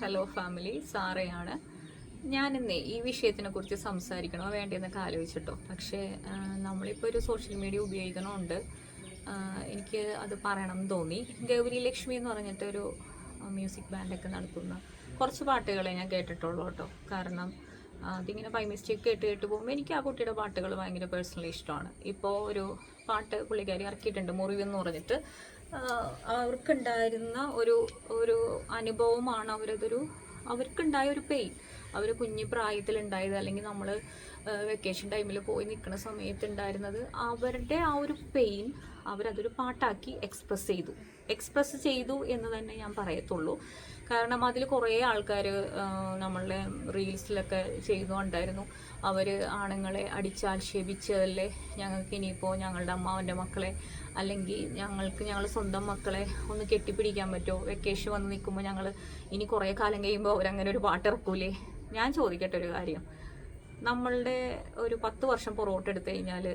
Hello family സാറയാണ്. ഞാനിന്നേ ഈ വിഷയത്തിനെ കുറിച്ച് സംസാരിക്കണോ വേണ്ടെന്നൊക്കെ ആലോചിച്ചിട്ടോ. പക്ഷേ നമ്മളിപ്പോൾ ഒരു സോഷ്യൽ മീഡിയ ഉപയോഗിക്കണമുണ്ട് എനിക്ക് അത് പറയണം എന്ന് തോന്നി. ഗൗരി ലക്ഷ്മി എന്ന് പറഞ്ഞിട്ട് ഒരു മ്യൂസിക് ബാൻഡൊക്കെ നടത്തുന്ന കുറച്ച് പാട്ടുകളെ ഞാൻ കേട്ടിട്ടുള്ളൂ കേട്ടോ. കാരണം അതിങ്ങനെ ബൈ മിസ്റ്റേക്ക് കേട്ട് കേട്ട് പോകുമ്പോൾ എനിക്ക് ആ കുട്ടിയുടെ പാട്ടുകൾ ഭയങ്കര പേഴ്സണലി ഇഷ്ടമാണ്. ഇപ്പോൾ ഒരു പാട്ട് പുള്ളിക്കാരി ഇറക്കിയിട്ടുണ്ട് മുറിവെന്ന് പറഞ്ഞിട്ട്. അവർക്കുണ്ടായിരുന്ന ഒരു ഒരു അനുഭവമാണ് അവരതൊരു അവർക്കുണ്ടായ ഒരു പെയിൻ അവർ കുഞ്ഞു പ്രായത്തിലുണ്ടായത് അല്ലെങ്കിൽ നമ്മൾ വെക്കേഷൻ ടൈമിൽ പോയി നിൽക്കുന്ന സമയത്ത് ഉണ്ടായിരുന്നത് അവരുടെ ആ ഒരു പെയിൻ അവരതൊരു പാട്ടാക്കി എക്സ്പ്രസ് ചെയ്തു. എക്സ്പ്രസ് ചെയ്തു എന്ന് തന്നെ ഞാൻ പറയത്തുള്ളൂ. കാരണം അതിൽ കുറേ ആൾക്കാർ നമ്മളുടെ റീൽസിലൊക്കെ ചെയ്തുകൊണ്ടായിരുന്നു. അവർ ആണുങ്ങളെ അടിച്ചാക്ഷേപിച്ചതല്ലേ? ഞങ്ങൾക്ക് ഇനിയിപ്പോൾ ഞങ്ങളുടെ അമ്മാവന്റെ മക്കളെ അല്ലെങ്കിൽ ഞങ്ങൾക്ക് ഞങ്ങൾ സ്വന്തം മക്കളെ ഒന്ന് കെട്ടിപ്പിടിക്കാൻ പറ്റുമോ? വെക്കേഷൻ വന്ന് നിൽക്കുമ്പോൾ ഞങ്ങൾ ഇനി കുറേ കാലം കഴിയുമ്പോൾ അവരങ്ങനെ ഒരു പാട്ട് ഇറക്കൂലേ? ഞാൻ ചോദിക്കട്ടെ ഒരു കാര്യം. നമ്മളുടെ ഒരു പത്ത് വർഷം പുറകോട്ട് എടുത്തു കഴിഞ്ഞാൽ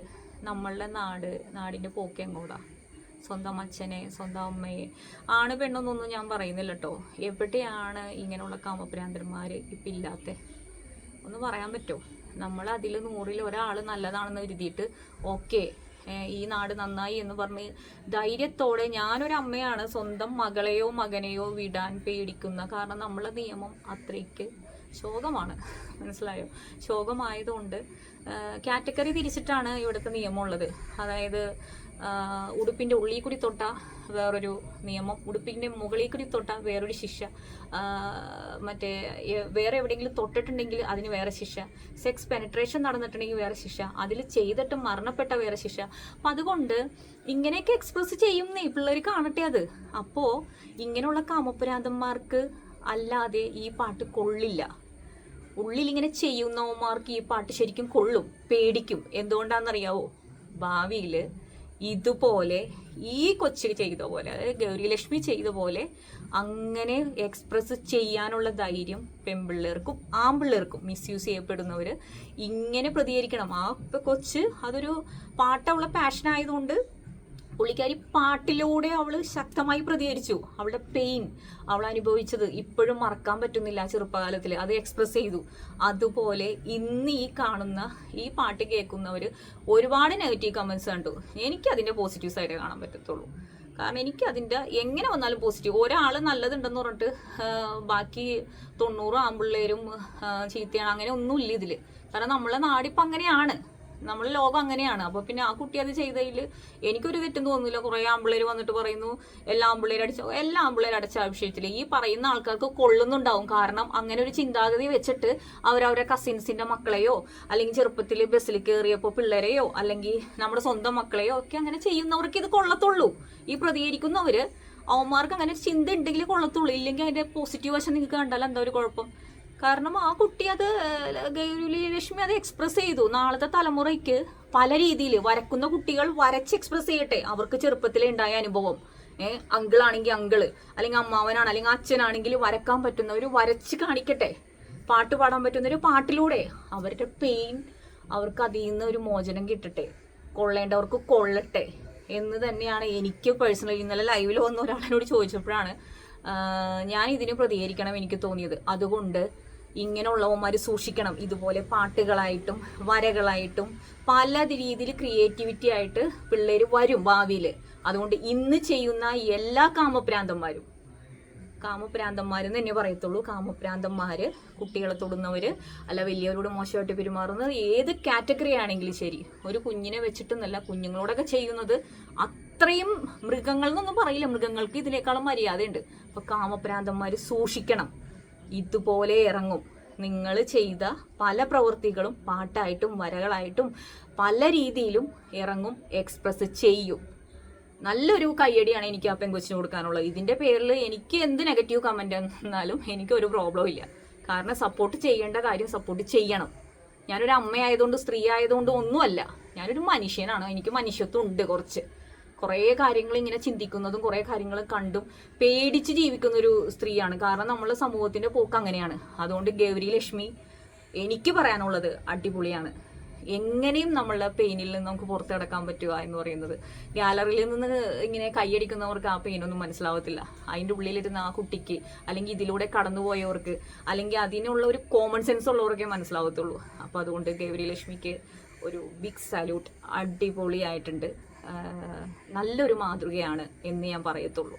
നമ്മളുടെ നാട് നാടിന്റെ പോക്ക് എങ്ങോടാ? സ്വന്തം അച്ഛനെ സ്വന്തം അമ്മയെ. ആണ് പെണ്ണൊന്നൊന്നും ഞാൻ പറയുന്നില്ല കേട്ടോ എവിടെയാണ് ഇങ്ങനെയുള്ള കാമപ്രാന്തന്മാർ ഇപ്പം ഇല്ലാത്ത? ഒന്ന് പറയാൻ പറ്റുമോ നമ്മൾ അതിൽ നൂറിൽ ഒരാൾ നല്ലതാണെന്ന് കരുതിയിട്ട് ഓക്കെ ഈ നാട് നന്നായി എന്ന് പറഞ്ഞ് ധൈര്യത്തോടെ ഞാനൊരു അമ്മയാണ് സ്വന്തം മകളെയോ മകനെയോ വിടാൻ പേടിക്കുന്ന. കാരണം നമ്മളെ നിയമം അത്രയ്ക്ക് ശോകമാണ്. മനസ്സിലായോ? ശോകമായതുകൊണ്ട് കാറ്റഗറി തിരിച്ചിട്ടാണ് ഇവിടുത്തെ നിയമമുള്ളത്. അതായത് ഉടുപ്പിന്റെ ഉള്ളിൽ കൂടി തൊട്ട വേറൊരു നിയമം ഉടുപ്പിന്റെ മുകളിൽ കൂടി തൊട്ട വേറൊരു ശിക്ഷ മറ്റേ വേറെ എവിടെയെങ്കിലും തൊട്ടിട്ടുണ്ടെങ്കിൽ അതിന് വേറെ ശിക്ഷ സെക്സ് പെനട്രേഷൻ നടന്നിട്ടുണ്ടെങ്കിൽ വേറെ ശിക്ഷ അതിൽ ചെയ്തിട്ട് മരണപ്പെട്ട വേറെ ശിക്ഷ. അപ്പം അതുകൊണ്ട് ഇങ്ങനെയൊക്കെ എക്സ്പ്രസ് ചെയ്യുന്നേ പിള്ളേർ കാണട്ടെ അത്. അപ്പോൾ ഇങ്ങനെയുള്ള കാമപുരാന്തന്മാർക്ക് അല്ലാതെ ഈ പാട്ട് കൊള്ളില്ല. ഉള്ളിൽ ഇങ്ങനെ ചെയ്യുന്നവന്മാർക്ക് ഈ പാട്ട് ശരിക്കും കൊള്ളും പേടിക്കും. എന്തുകൊണ്ടാണെന്നറിയാവോ? ഭാവിയിൽ ഇതുപോലെ ഈ കൊച്ചു ചെയ്ത പോലെ അതായത് ഗൗരിലക്ഷ്മി ചെയ്ത പോലെ അങ്ങനെ എക്സ്പ്രസ് ചെയ്യാനുള്ള ധൈര്യം പെൺപിള്ളേർക്കും ആൺപിള്ളേർക്കും മിസ്യൂസ് ചെയ്യപ്പെടുന്നവർ ഇങ്ങനെ പ്രതികരിക്കണം. ആ കൊച്ച് അതൊരു പാട്ടുള്ള പാഷൻ ആയതുകൊണ്ട് പുള്ളിക്കാരി പാട്ടിലൂടെ അവൾ ശക്തമായി പ്രതികരിച്ചു. അവളുടെ പെയിൻ അവൾ അനുഭവിച്ചത് ഇപ്പോഴും മറക്കാൻ പറ്റുന്നില്ല ചെറുപ്പകാലത്തിൽ അത് എക്സ്പ്രസ് ചെയ്തു. അതുപോലെ ഇന്ന് ഈ കാണുന്ന ഈ പാട്ട് കേൾക്കുന്നവർ ഒരുപാട് നെഗറ്റീവ് കമൻസ് കണ്ടു. എനിക്ക് അതിന്റെ പോസിറ്റീവ് സൈഡേ കാണാൻ പറ്റത്തുള്ളൂ. കാരണം എനിക്ക് അതിന്റെ എങ്ങനെ വന്നാലും പോസിറ്റീവ് ഒരാൾ നല്ലതുണ്ടെന്ന് പറഞ്ഞിട്ട് ബാക്കി തൊണ്ണൂറ് ആമ്പിള്ളേരും ചീത്തയാണ് അങ്ങനെ ഒന്നുമില്ല ഇതിൽ കാരണം നമ്മളെ നാടിപ്പം അങ്ങനെയാണ് നമ്മളെ ലോകം അങ്ങനെയാണ്. അപ്പൊ പിന്നെ ആ കുട്ടി അത് ചെയ്തതിൽ എനിക്കൊരു തെറ്റും തോന്നുന്നില്ല. കുറെ ആമ്പിള്ളേർ വന്നിട്ട് പറയുന്നു എല്ലാ ആമ്പിള്ളേരും അടിച്ച എല്ലാ ആമ്പിള്ളേരും അടച്ച ആവശ്യത്തിൽ ഈ പറയുന്ന ആൾക്കാർക്ക് കൊള്ളുന്നുണ്ടാവും. കാരണം അങ്ങനെ ഒരു ചിന്താഗതി വെച്ചിട്ട് അവരവരെ കസിൻസിന്റെ മക്കളെയോ അല്ലെങ്കിൽ ചെറുപ്പത്തിൽ ബസ്സിൽ കയറിയപ്പോൾ പിള്ളേരെയോ അല്ലെങ്കിൽ നമ്മുടെ സ്വന്തം മക്കളെയോ ഒക്കെ അങ്ങനെ ചെയ്യുന്നവർക്ക് ഇത് കൊള്ളത്തുള്ളൂ. ഈ പ്രതികരിക്കുന്നവര് അവന്മാർക്ക് അങ്ങനെ ചിന്ത ഉണ്ടെങ്കിൽ കൊള്ളത്തുള്ളൂ. ഇല്ലെങ്കിൽ അതിന്റെ പോസിറ്റീവ് വശം നിങ്ങൾക്ക് കണ്ടാൽ എന്താ ഒരു കുഴപ്പം? കാരണം ആ കുട്ടി അത് ഗൗരി ലക്ഷ്മി അത് എക്സ്പ്രസ് ചെയ്തു. നാളത്തെ തലമുറയ്ക്ക് പല രീതിയിൽ വരക്കുന്ന കുട്ടികൾ വരച്ച് എക്സ്പ്രസ് ചെയ്യട്ടെ. അവർക്ക് ചെറുപ്പത്തിലേ ഉണ്ടായ അനുഭവം. ഏഹ് അങ്കിളാണെങ്കിൽ അങ്കിൾ അല്ലെങ്കിൽ അമ്മാവനാണ് അല്ലെങ്കിൽ അച്ഛനാണെങ്കിൽ വരക്കാൻ പറ്റുന്നവർ വരച്ച് കാണിക്കട്ടെ. പാട്ട് പാടാൻ പറ്റുന്നൊരു പാട്ടിലൂടെ അവരുടെ പെയിൻ അവർക്ക് അതിൽ നിന്ന് ഒരു മോചനം കിട്ടട്ടെ. കൊള്ളേണ്ടവർക്ക് കൊള്ളട്ടെ എന്ന് തന്നെയാണ് എനിക്ക് പേഴ്സണലി ഇന്നലെ ലൈവിൽ വന്ന ഒരാളോട് ചോദിച്ചപ്പോഴാണ് ഞാൻ ഇതിന് പ്രതികരിക്കണം എനിക്ക് തോന്നിയത്. അതുകൊണ്ട് ഇങ്ങനെയുള്ളവന്മാർ സൂക്ഷിക്കണം. ഇതുപോലെ പാട്ടുകളായിട്ടും വരകളായിട്ടും പല രീതിയിൽ ക്രിയേറ്റിവിറ്റി ആയിട്ട് പിള്ളേർ വരും ഭാവിയിൽ അതുകൊണ്ട് ഇന്ന് ചെയ്യുന്ന എല്ലാ കാമപ്രാന്തന്മാരും കാമപ്രാന്തന്മാരെന്ന് തന്നെ പറയത്തുള്ളൂ. കാമപ്രാന്തന്മാർ കുട്ടികളെ തൊടുന്നവർ അല്ല വലിയവരോട് മോശമായിട്ട് പെരുമാറുന്നത് ഏത് കാറ്റഗറി ആണെങ്കിലും ശരി. ഒരു കുഞ്ഞിനെ വെച്ചിട്ടെന്നല്ല കുഞ്ഞുങ്ങളോടൊക്കെ ചെയ്യുന്നത് അത്രയും മൃഗങ്ങൾ എന്നൊന്നും പറയില്ല. മൃഗങ്ങൾക്ക് ഇതിനേക്കാളും മര്യാദയുണ്ട്. അപ്പോൾ കാമപ്രാന്തന്മാർ സൂക്ഷിക്കണം. ഇതുപോലെ ഇറങ്ങും. നിങ്ങൾ ചെയ്ത പല പ്രവൃത്തികളും പാട്ടായിട്ടും വരകളായിട്ടും പല രീതിയിലും ഇറങ്ങും എക്സ്പ്രസ് ചെയ്യും. നല്ലൊരു കയ്യടിയാണ് എനിക്ക് ആ പെങ്കൊച്ചിന് കൊടുക്കാനുള്ളത്. ഇതിന്റെ പേരിൽ എനിക്ക് എന്ത് നെഗറ്റീവ് കമന്റ് എന്നാലും എനിക്ക് ഒരു പ്രോബ്ലം ഇല്ല. കാരണം സപ്പോർട്ട് ചെയ്യേണ്ട കാര്യം സപ്പോർട്ട് ചെയ്യണം. ഞാനൊരു അമ്മയായതുകൊണ്ട് സ്ത്രീ ആയതുകൊണ്ട് ഒന്നുമല്ല. ഞാനൊരു മനുഷ്യനാണ്. എനിക്ക് മനുഷ്യത്വം ഉണ്ട് കുറച്ച്. കുറേ കാര്യങ്ങൾ ഇങ്ങനെ ചിന്തിക്കുന്നതും കുറേ കാര്യങ്ങൾ കണ്ടും പേടിച്ച് ജീവിക്കുന്ന ഒരു സ്ത്രീയാണ്. കാരണം നമ്മളെ സമൂഹത്തിന്റെ പോക്ക് അങ്ങനെയാണ്. അതുകൊണ്ട് ഗൗരി ലക്ഷ്മി എനിക്ക് പറയാനുള്ളത് അടിപൊളിയാണ്. എങ്ങനെയും നമ്മളുടെ പെയിനിൽ നിന്ന് നമുക്ക് പുറത്തു കിടക്കാൻ പറ്റുക എന്ന് പറയുന്നത്. ഗാലറിയിൽ നിന്ന് ഇങ്ങനെ കൈയടിക്കുന്നവർക്ക് ആ പെയിനൊന്നും മനസ്സിലാവത്തില്ല. അതിന്റെ ഉള്ളിലിരുന്ന ആ കുട്ടിക്ക് അല്ലെങ്കിൽ ഇതിലൂടെ കടന്നുപോയവർക്ക് അല്ലെങ്കിൽ അതിനുള്ള ഒരു കോമൺ സെൻസ് ഉള്ളവർക്കേ മനസ്സിലാവത്തുള്ളൂ. അപ്പോൾ അതുകൊണ്ട് ഗൗരി ലക്ഷ്മിക്ക് ഒരു ബിഗ് സല്യൂട്ട് അടിപൊളിയായിട്ടുണ്ട്. നല്ലൊരു മാതൃകയാണ് എന്ന് ഞാൻ പറയത്തുള്ളൂ.